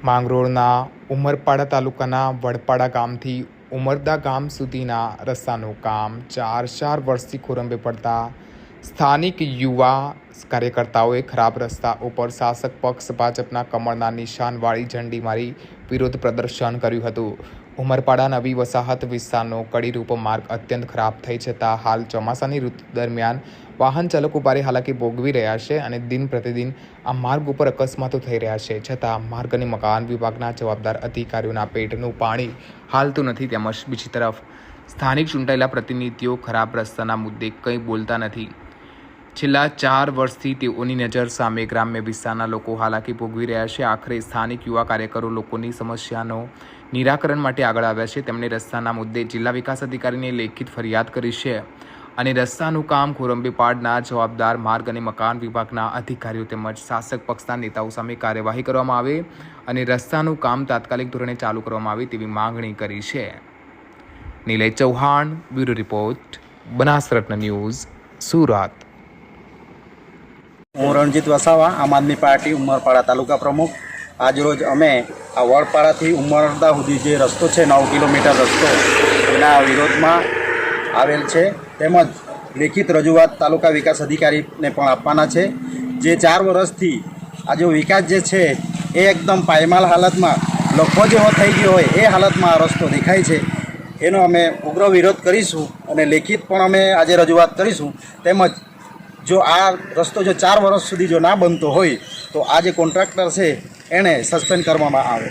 માંગરોળના ઉમરપાડા તાલુકાના વડપાડા ગામથી ઉમરદા ગામ સુધીના રસ્તાનું કામ ચાર ચાર વર્ષથી ખોરંભે પડતા સ્થાનિક યુવા કાર્યકર્તાઓએ ખરાબ રસ્તા ઉપર શાસક પક્ષ ભાજપના કમળના નિશાનવાળી ઝંડી મારી વિરોધ પ્રદર્શન કર્યું હતું. ઉમરપાડા નવી વસાહત વિસ્તારનો કડીરૂપ માર્ગ અત્યંત ખરાબ થઈ જતાં હાલ ચોમાસાની ઋતુ દરમિયાન વાહન ચાલકો ભારે હાલાકી ભોગવી રહ્યા છે અને દિન પ્રતિદિન આ માર્ગ ઉપર અકસ્માતો થઈ રહ્યા છે. છતાં માર્ગ અને મકાન વિભાગના જવાબદાર અધિકારીઓના પેટનું પાણી હાલતું નથી. તેમજ બીજી તરફ, સ્થાનિક ચૂંટાયેલા પ્રતિનિધિઓ ખરાબ રસ્તાના મુદ્દે કંઈ બોલતા નથી. છેલ્લા ચાર વર્ષથી તેઓની નજર સામે ગ્રામ્ય વિસ્તારના લોકો હાલાકી ભોગવી રહ્યા છે. આખરે સ્થાનિક યુવા કાર્યકરો લોકોની સમસ્યાનો નિરાકરણ માટે આગળ આવ્યા છે. તેમણે રસ્તાના મુદ્દે જિલ્લા વિકાસ અધિકારીને લેખિત ફરિયાદ કરી છે અને રસ્તાનું કામ ખોરંબીપાડના જવાબદાર માર્ગ અને મકાન વિભાગના અધિકારીઓ તેમજ શાસક પક્ષના નેતાઓ સામે કાર્યવાહી કરવામાં આવે અને રસ્તાનું કામ તાત્કાલિક ધોરણે ચાલુ કરવામાં આવે તેવી માંગણી કરી છે. Nilay Chauhan, bureau report Banasratna news, Surat. હું રણજીત વસાવા, આમ આદમી પાર્ટી ઉમરપાડા તાલુકા પ્રમુખ. આજરોજ અમે આ વડપાડાથી ઉમરદા સુધી જે રસ્તો છે, નવ કિલોમીટર રસ્તો, એના વિરોધમાં આવેલ છે. તેમજ લેખિત રજૂઆત તાલુકા વિકાસ અધિકારીને પણ આપવાના છે. જે ચાર વર્ષથી આ જો વિકાસ જે છે, એ એકદમ પાયમાલ હાલતમાં લખો જેવો થઈ ગયો હોય, એ હાલતમાં આ રસ્તો દેખાય છે. એનો અમે ઉગ્ર વિરોધ કરીશું અને લેખિત પણ અમે આજે રજૂઆત કરીશું. તેમજ જો આ રસ્તો જો ચાર વર્ષ સુધી જો ના બનતો હોય, તો આ જે કોન્ટ્રાક્ટર છે એણે સસ્પેન્ડ કરવામાં આવે.